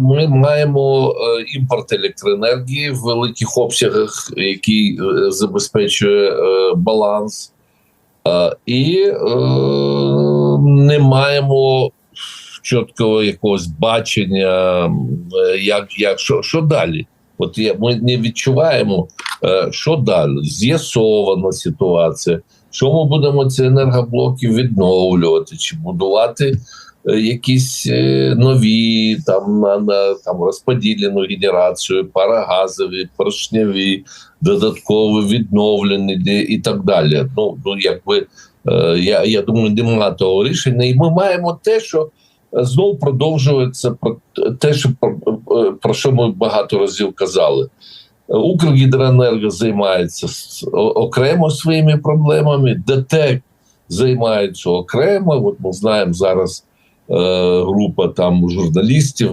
ми маємо е, імпорт електроенергії в великих обсягах, який е, забезпечує е, баланс, і не маємо чіткого якогось бачення, як, як що, що далі. От є, ми не відчуваємо, що далі. З'ясована ситуація. Що ми будемо ці енергоблоки відновлювати чи будувати якісь е, нові там на, там розподілену генерацію, парагазові, поршневі, додатково відновлені і так далі. Ну, ну якби е, я, я думаю, немає того рішення, і ми маємо те, що е, знову продовжується про те, що про, е, про що ми багато разів казали. Укргідроенерго займається окремо своїми проблемами, ДТЕК займається окремо. От ми знаємо зараз е, група там журналістів